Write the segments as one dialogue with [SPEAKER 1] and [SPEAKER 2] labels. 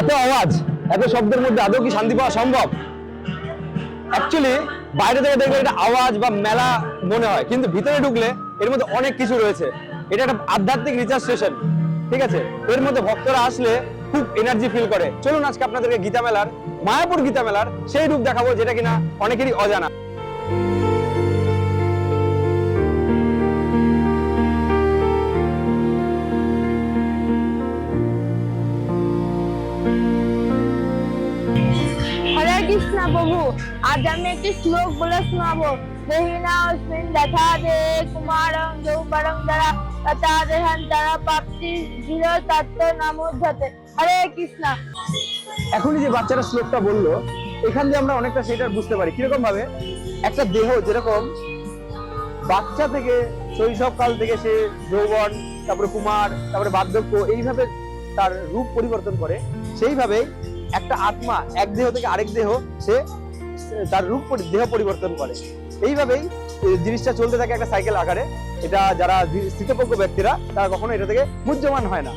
[SPEAKER 1] এত আওয়াজ, এত শব্দের মধ্যে আদৌ কি শান্তি পাওয়া সম্ভব? অ্যাকচুয়ালি বাইরে থেকে দেখলে এটা আওয়াজ বা মেলা মনে হয়, কিন্তু ভিতরে ঢুকলে এর মধ্যে অনেক কিছু রয়েছে। এটা একটা আধ্যাত্মিক রিচার্জ স্টেশন ঠিক আছে? এর মধ্যে ভক্তরা আসলে খুব এনার্জি ফিল করে। চলুন আজকে আপনাদেরকে গীতা মেলার মায়াপুর গীতা মেলার সেই রূপ দেখাবো, যেটা কিনা অনেকেরই অজানা।
[SPEAKER 2] প্রভু আজ আমি একটি শ্লোক বলে শোনাবো। দেহিনা অস্মিন দেখা দে, কুমারং যৌবরং দ্বারা তথা দেহান প্রাপ্তি তত্ত্ব হরে
[SPEAKER 1] এখনই যে বাচ্চারা শ্লোকটা বলল, এখান দিয়ে আমরা অনেকটা সেটা বুঝতে পারি। কীরকম ভাবে? একটা দেহ যেরকম বাচ্চা থেকে শৈশবকাল থেকে সে যৌবন, তারপরে কুমার, তারপরে বার্ধক্য, এইভাবে তার রূপ পরিবর্তন করে, সেইভাবেই একটা আত্মা, এক দেহ থেকে আরেক দেহ, সে, তার রূপ দেহ পরিবর্তন করে। এইভাবেই জিনিসটা চলতে থাকে একটা সাইকেল আকারে। এটা যারা স্থিতপজ্ঞ ব্যক্তিরা, তারা কখনো এটা থেকে মুহ্যমান হয় না।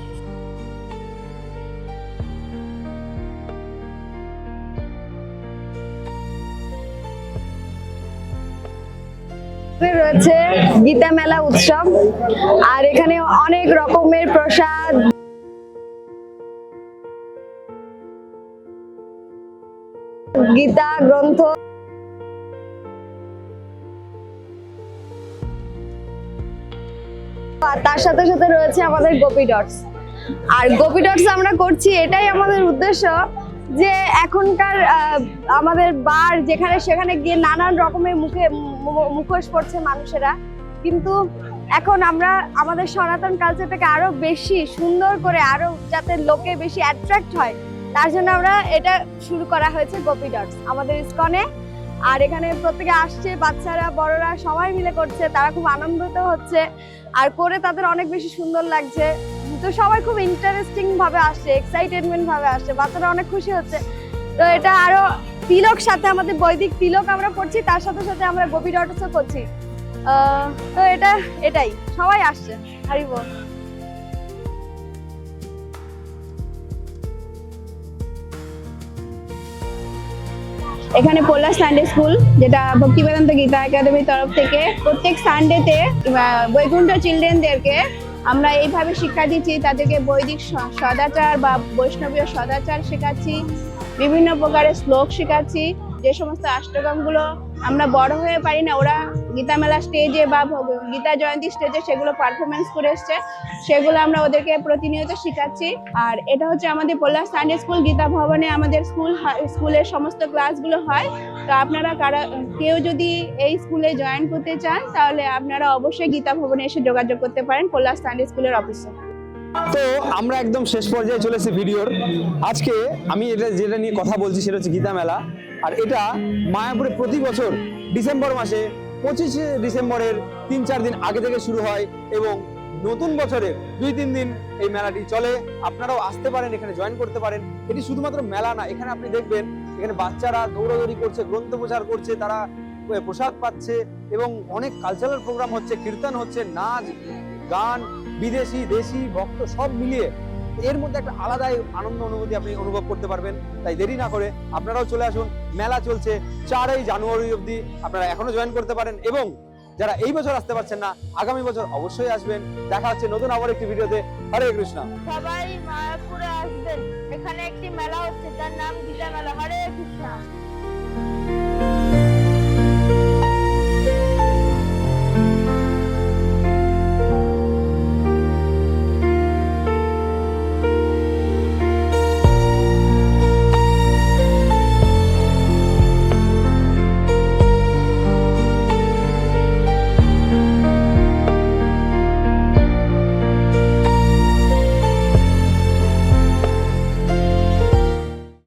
[SPEAKER 2] রয়েছে গীতা মেলা উৎসব, আর এখানে অনেক রকমের প্রসাদ। গীতা, গ্রন্থ। আর তার সাথে সাথে রয়েছে আমাদের গোপী ডটস। আর গোপী ডটস আমরা করছি, এটাই আমাদের উদ্দেশ্য যে এখনকার আমাদের বার যেখানে সেখানে গিয়ে নানান রকমের মুখে মুখোশ পড়ছে মানুষেরা। কিন্তু এখন আমরা, আমাদের সনাতন কালচারটাকে আরও বেশি সুন্দর করে, আরও যাতে লোকে বেশি অ্যাট্রাক্ট হয় তার জন্য আমরা এটা শুরু করা হয়েছে গোপি ডটস আমাদের ইসকনে। আর এখানে প্রত্যেকে আসছে, বাচ্চারা, বড়রা, সবাই মিলে করছে, তারা খুব আনন্দিত হচ্ছে। আর করে তাদের অনেক বেশি সুন্দর লাগছে। তো সবাই খুব ইন্টারেস্টিং ভাবে আসছে এক্সাইটেডমেন্ট ভাবে আসছে, বাচ্চারা অনেক খুশি হচ্ছে। তো এটা আরও তিলক সাথে আমাদের বৈদিক তিলক আমরা করছি, তার সাথে সাথে আমরা গোপী ডটসও করছি। তো এটা, এটাই, সবাই আসছে, হারিব। এখানে পোলা সানডে স্কুল যেটা ভক্তি বেদান্ত গীতা একাডেমির তরফ থেকে প্রত্যেক সানডেতে বৈকুণ্ঠ চিলড্রেনদেরকে আমরা এইভাবে শিক্ষা দিচ্ছি, তাদেরকে বৈদিক সদাচার বা বৈষ্ণবীয় সদাচার শেখাচ্ছি, বিভিন্ন প্রকারের শ্লোক শেখাচ্ছি, যে সমস্ত আষ্টগ্রামগুলো আমরা বড় হয়ে পারি না, ওরা গীতা মেলা স্টেজে বা গীতা জয়ন্তী স্টেজে সেগুলো পারফরমেন্স করে এসছে। সেগুলো আমরা ওদেরকে প্রতিনিয়ত শেখাচ্ছি। আর এটা হচ্ছে আমাদের পোল্লা সানডে স্কুল গীতা ভবনে আমাদের স্কুল স্কুলের সমস্ত ক্লাসগুলো হয়। তো আপনারা কারা কেউ যদি এই স্কুলে জয়েন করতে চান, তাহলে আপনারা অবশ্যই গীতা ভবনে এসে যোগাযোগ করতে পারেন পোল্লা সানডে স্কুলের অফিসে
[SPEAKER 1] তো আমরা একদম শেষ পর্যায়ে চলে এসেছি ভিডিওর। আজকে আমি এটা যেটা নিয়ে কথা বলছি, সেটা হচ্ছে গীতা মেলা। আর এটা মায়াপুরে প্রতি বছর ডিসেম্বর মাসে পঁচিশে ডিসেম্বরের তিন চার দিন আগে থেকে শুরু হয় এবং নতুন বছরের দুই তিন দিন এই মেলাটি চলে। আপনারাও আসতে পারেন, এখানে জয়েন করতে পারেন। এটি শুধুমাত্র মেলা না, এখানে আপনি দেখবেন, এখানে বাচ্চারা দৌড়াদৌড়ি করছে, গ্রন্থ প্রচার করছে, তারা প্রসাদ পাচ্ছে এবং অনেক কালচারাল প্রোগ্রাম হচ্ছে, কীর্তন হচ্ছে, নাচ, গান, বিদেশি, দেশি, ভক্ত সব মিলিয়ে এর মধ্যে একটা আলাদাই আনন্দ অনুভূতি আপনি অনুভব করতে পারবেন। তাই দেরি না করে আপনারাও চলে আসুন। মেলা চলছে চারই জানুয়ারি অবধি। আপনারা এখনও জয়েন করতে পারেন এবং যারা এই বছর আসতে পারছেন না, আগামী বছর অবশ্যই আসবেন। দেখা হচ্ছে নতুন আবার একটি ভিডিওতে। হরে কৃষ্ণ।
[SPEAKER 2] সবাই মায়াপুরে আসবেন। এখানে একটি মেলা হচ্ছে তার নাম গীতা মেলা। হরে কৃষ্ণ।